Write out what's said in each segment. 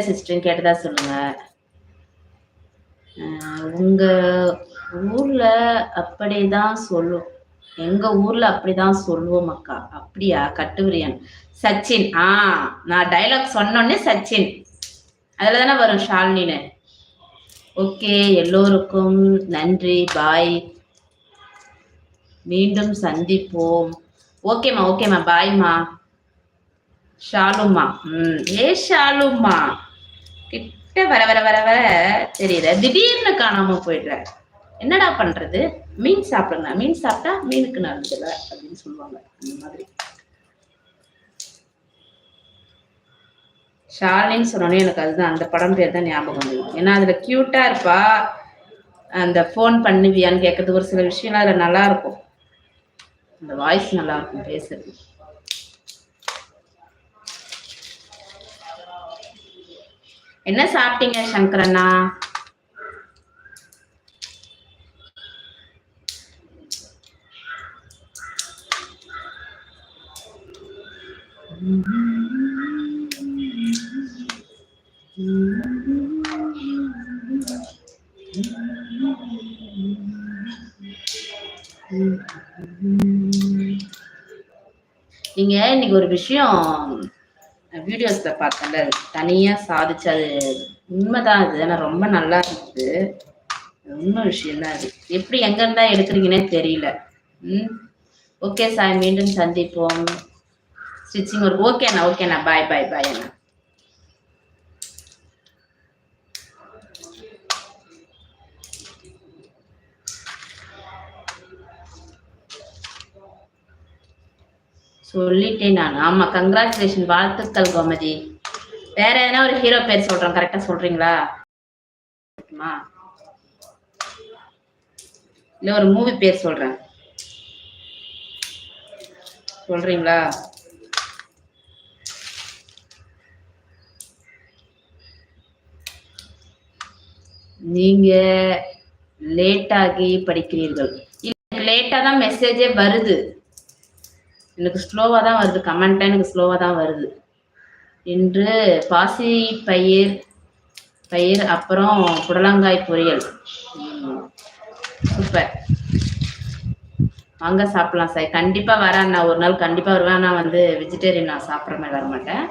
Sister கேட்டதா சொல்லுங்க. உங்க ஊர்ல அப்படிதான் சொல்லும். எங்க ஊர்ல அப்படிதான் சொல்லுவோம் அக்கா. அப்படியா? கட்டுவிரியன். சச்சின். ஆ நான் டைலாக் சொன்னோடனே சச்சின். அதுல தானே வரும் ஷாலினின்னு. ஓகே எல்லோருக்கும் நன்றி. பாய். மீண்டும் சந்திப்போம். ஓகேம்மா ஓகேம்மா பாய்மா ஷாலுமா. ம் ஏ ஷாலுமா. கிட்ட வர வர வர வர தெரியல திடீர்னு காணாம போயிடுற என்னடா பண்றது? மீன் சாப்பிடுங்க. மீன் சாப்பிட்டா மீனுக்கு நல்லதில்ல அப்படின்னு சொல்லுவாங்க. அந்த மாதிரி. ஷாலின்னு சொன்னோன்னே எனக்கு அதுதான் அந்த படம் பேர் தான் ஞாபகம் வந்தது. ஏன்னா அதுல கியூட்டா இருப்பா. அந்த ஃபோன் பண்ணுவியான்னு கேட்கறது ஒரு சில விஷயம்லாம் அதுல நல்லா இருக்கும். அந்த வாய்ஸ் நல்லா இருக்கும் பேசுறது என்ன சாப்பிட்டீங்க சங்கரண்ணா நீங்க இன்னைக்கு ஒரு விஷயம் வீடியோஸ்ல பார்த்தேன்ல தனியா சாதிச்சு அது உண்மைதான் அது. ஆனா ரொம்ப நல்லா இருந்தது. உண்மை விஷயம் தான் அது. எப்படி எங்க இருந்தா எடுக்கிறீங்கன்னே தெரியல. ம். ஓகே சார் மீண்டும் சந்திப்போம். ஸ்டிச்சிங் ஒரு ஓகேண்ணா ஓகேண்ணா. பாய் பாய் பாய் அண்ணா. சொல்லிட்டேன் நான். ஆமா கங்க்ராச்சுலேஷன் வாழ்த்துக்கள் கோமதி. வேற எதனா ஒரு ஹீரோ பேர் சொல்றேன் கரெக்டா சொல்றீங்களா? இல்ல ஒரு மூவி பேர் சொல்றேன். சொல்றீங்களா? நீங்க லேட் ஆகி படிக்கிறீர்கள். லேட்டா தான் மெசேஜே வருது. எனக்கு ஸ்லோவாக தான் வருது. கமெண்ட்டாக எனக்கு ஸ்லோவாக தான் வருது. இன்று பாசி பயிர் பயிர் அப்புறம் புடலங்காய் பொரியல். சூப்பர். வாங்க சாப்பிடலாம் சார் கண்டிப்பாக வரேன் நான் ஒரு நாள் கண்டிப்பாக வருவேன். நான் வந்து வெஜிடேரியன் நான் சாப்பிட்ற மாதிரி வர மாட்டேன்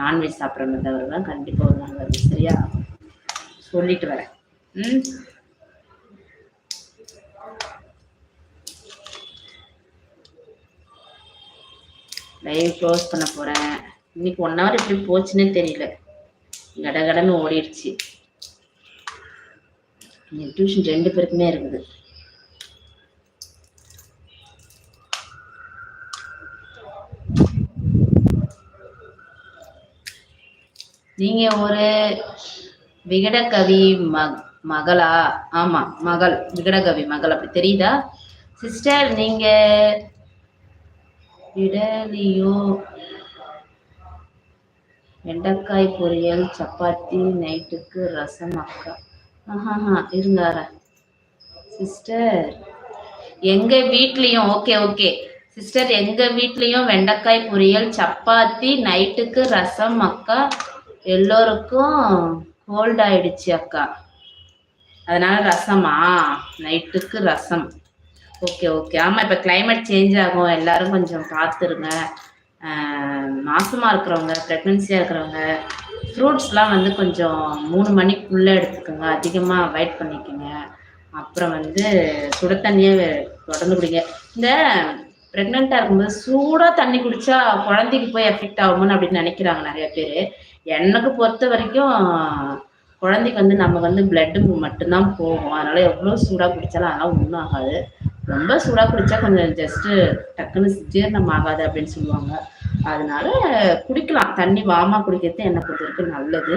நான்வெஜ் சாப்பிட்ற மாதிரி தான் வருவேன். கண்டிப்பாக ஒரு நாள் வருவேன். சரியா? சொல்லிட்டு வரேன். ம்? லைவ் க்ளோஸ் பண்ண போகிறேன் இன்னைக்கு ஒன் ஹவர் எப்படி போச்சுன்னே தெரியல. கடகடன்னு ஓடிடுச்சு. டியூஷன் ரெண்டு பேருக்குமே இருக்குது. நீங்க ஒரு விகடகவி மக் மகளா? ஆமா மகள். விகடகவி மகள். அப்படி தெரியுதா? சிஸ்டர் நீங்க இடலியோ வெண்டைக்காய் பொரியல் சப்பாத்தி நைட்டுக்கு ரசம் அக்கா. ஆஹா இருங்கார சிஸ்டர் எங்க வீட்லயும் ஓகே ஓகே. சிஸ்டர் எங்க வீட்லயும் வெண்டைக்காய் பொரியல் சப்பாத்தி நைட்டுக்கு ரசம் அக்கா. எல்லோருக்கும் கோல்ட் ஆயிடுச்சு அக்கா. அதனால ரசமா? நைட்டுக்கு ரசம். ஓகே ஓகே ஆமாம் இப்போ கிளைமேட் சேஞ்ச் ஆகும். எல்லாரும் கொஞ்சம் பார்த்துருங்க மாசமா இருக்கிறவங்க ப்ரெக்னென்சியாக இருக்கிறவங்க ஃப்ரூட்ஸ்லாம் வந்து கொஞ்சம் மூணு மணிக்குள்ளே எடுத்துக்கோங்க. அதிகமாக அவாய்ட் பண்ணிக்கோங்க. அப்புறம் வந்து சுட தண்ணியே தொடர்ந்து குடிங்க. இந்த ப்ரெக்னெண்ட்டாக இருக்கும்போது சூடாக தண்ணி குடித்தா குழந்தைக்கு போய் எஃபெக்ட் ஆகும்னு அப்படின்னு நினைக்கிறாங்க நிறைய பேர். எனக்கு பொறுத்த வரைக்கும் குழந்தைக்கு வந்து நம்ம வந்து பிளட்டு மட்டும்தான் போகும். அதனால எவ்வளோ சூடாக குடித்தாலும் அதெல்லாம் ஒன்றும் ஆகாது. ரொம்ப சூடாக குடித்தா கொஞ்சம் ஜஸ்ட்டு டக்குன்னு ஜீரணம் ஆகாது அப்படின்னு சொல்லுவாங்க. அதனால குடிக்கலாம். தண்ணி வாமா குடிக்கிறது என்னை பொறுத்த வரைக்கும் நல்லது.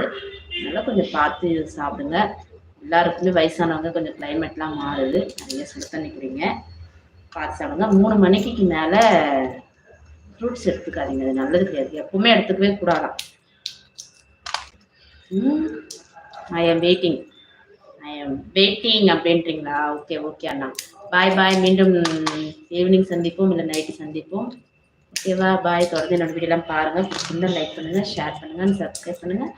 அதனால கொஞ்சம் பார்த்து சாப்பிடுங்க. எல்லாருக்குமே வயசானவங்க கொஞ்சம் கிளைமேட்லாம் மாறுது. நிறைய சுடு தண்ணி குடிங்க. பார்த்து சாப்பிடுங்க. மூணு மணிக்கு மேலே ஃப்ரூட்ஸ் எடுத்துக்காதீங்க. அது நல்லது கிடையாது. எப்பவுமே எடுத்துக்கவே கூடாதான். ஐ எம் வெயிட்டிங் வெயிட்டிங் அப்படின்றீங்களா? ஓகே ஓகே அண்ணா. பாய் பாய் மீண்டும் ஈவினிங் சந்திப்போம் இல்லை நைட்டு சந்திப்போம். ஓகேவா பாய் தொடர்ந்து என்னோட வீடியோலாம் பாருங்கள் பிடிச்சிருந்தா லைக் பண்ணுங்கள் ஷேர் பண்ணுங்கள் சப்ஸ்கிரைப் பண்ணுங்கள்